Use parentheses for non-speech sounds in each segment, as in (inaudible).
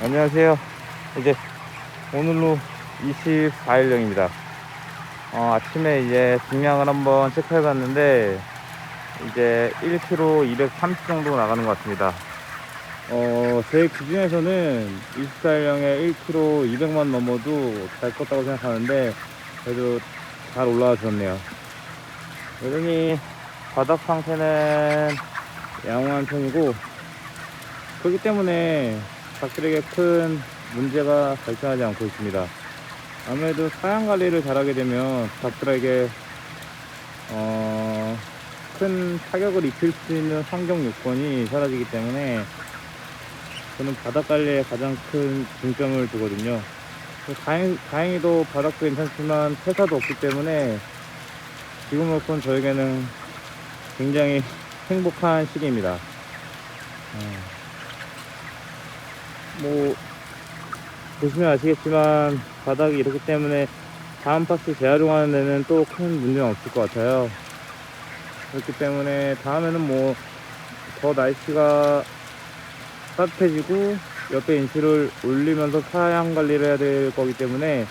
안녕하세요. 이제 오늘로 24일령입니다. 어, 아침에 이제 중량을 한번 체크해 봤는데 이제 1kg 230 정도 나가는 것 같습니다. 어, 제 기준에서는 24일령에 1kg 200만 넘어도 잘 껐다고 생각하는데 그래도 잘 올라와 줬네요. 여전히 바닥 상태는 양호한 편이고 그렇기 때문에 닭들에게 큰 문제가 발생하지 않고 있습니다. 아무래도 사양 관리를 잘하게 되면 닭들에게 어, 큰 타격을 입힐 수 있는 환경 요건이 사라지기 때문에 저는 바닥 관리에 가장 큰 중점을 두거든요. 다행, 다행히도 바닥도 괜찮지만 폐사도 없기 때문에 지금으로선 저에게는 굉장히 (laughs) 행복한 시기입니다. 어. 뭐 보시면 아시겠지만 바닥이 이렇기 때문에 다음 파스 재활용하는 데는 또 큰 문제는 없을 것 같아요. 그렇기 때문에 다음에는 뭐 더 날씨가 따뜻해지고 옆에 인치를 올리면서 사양 관리를 해야 될 거기 때문에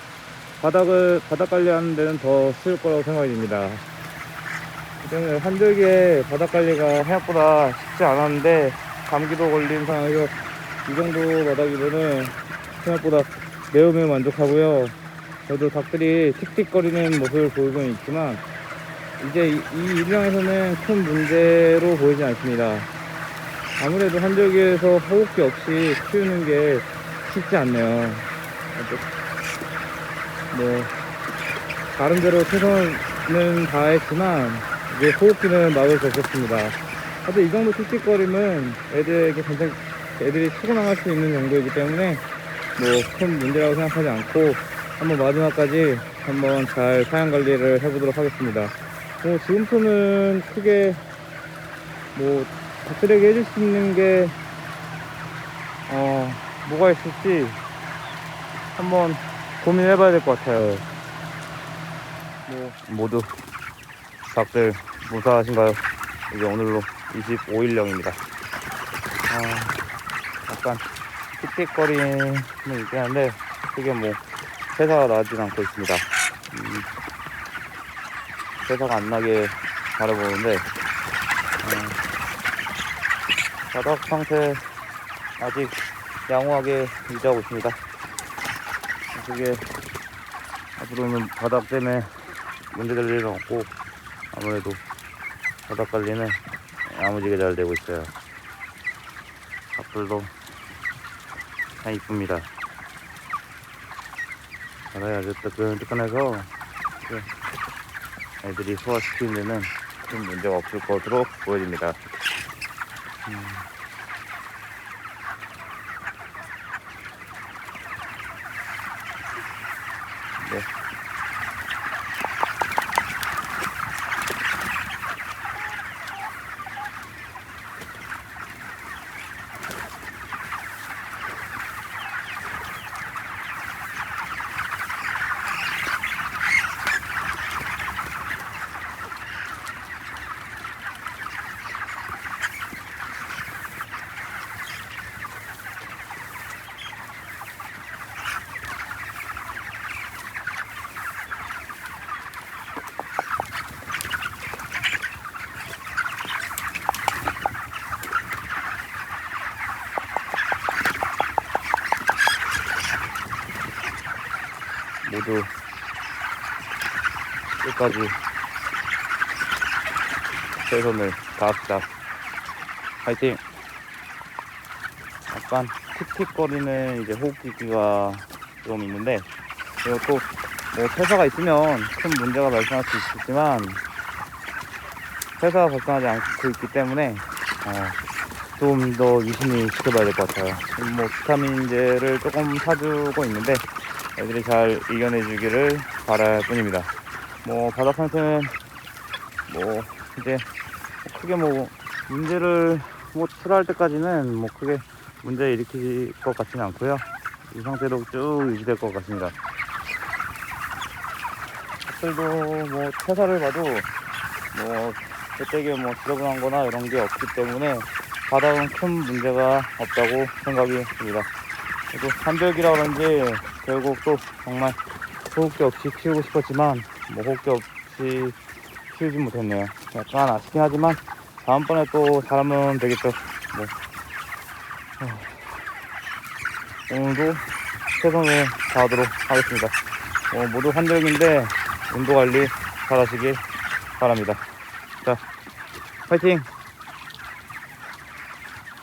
바닥을 바닥 관리하는 데는 더 쉬울 거라고 생각이 듭니다. 그 때문에 한들기에 바닥 관리가 생각보다 쉽지 않았는데 감기도 걸린 상황에서 이 정도 바닥이면은 생각보다 매우 매우 만족하고요. 저도 닭들이 틱틱거리는 모습을 보이고 있지만 이제 이, 이 일량에서는 큰 문제로 보이지 않습니다. 아무래도 한절기에서 호흡기 없이 키우는 게 쉽지 않네요. 뭐 데로 최선은 다했지만 이제 호흡기는 막을 수 없었습니다. 하여튼 이 정도 틱틱거림은 애들에게 굉장히 애들이 치고 나갈 수 있는 정도이기 때문에 뭐 큰 문제라고 생각하지 않고 한번 마지막까지 한번 잘 사양 관리를 해보도록 하겠습니다. 뭐 지금부터는 크게 뭐 닭들에게 해줄 수 있는 게 어, 뭐가 있을지 한번 고민해봐야 될 것 같아요. 뭐 모두 닭들 무사하신가요? 이제 오늘로 25일령입니다. 아, 약간 틱틱거리는 있긴 한데 크게 뭐 회사가 나진 않고 있습니다. 음, 회사가 안 나게 바라보는데 음, 바닥 상태 아직 양호하게 유지하고 있습니다. 그게 앞으로는 바닥 때문에 문제될 일은 없고 아무래도 바닥 관리는 야무지게 잘 되고 있어요. 닭들도 참 이쁩니다. 바닥이 아주 뜨끈뜨끈해서 애들이 소화시키는 데는 큰 문제가 없을 것으로 보여집니다. 음. 네. 모두 끝까지 최선을 다합시다. 화이팅! 약간 틱틱거리는 이제 호흡기가 좀 있는데 이것도 뭐 폐사가 있으면 큰 문제가 발생할 수 있겠지만 폐사가 발생하지 않고 있기 때문에 어, 좀더 유심히 지켜봐야 될 것 같아요. 뭐 비타민제를 조금 사주고 있는데 애들이 잘 이겨내 주기를 바랄 뿐입니다. 뭐 바닥 상태는 뭐 이제 크게 뭐 문제를 뭐 출할 때까지는 뭐 크게 문제 일으킬 것 같지는 않고요. 이 상태로 쭉 유지될 것 같습니다. 닭들도 뭐 퇴사를 봐도 뭐 그때게 뭐 지저분한 거나 이런 게 없기 때문에 바닥은 큰 문제가 없다고 생각이 듭니다. 그래도 한절기라 그런지 결국 또 정말 호흡기 없이 키우고 싶었지만 뭐 호흡기 없이 키우지 못했네요. 약간 아쉽긴 하지만 다음번에 또 잘하면 되겠죠. 뭐. 어, 오늘도 최선을 다하도록 하겠습니다. 어, 모두 한절기인데 온도 관리 잘 하시길 바랍니다. 자, 파이팅!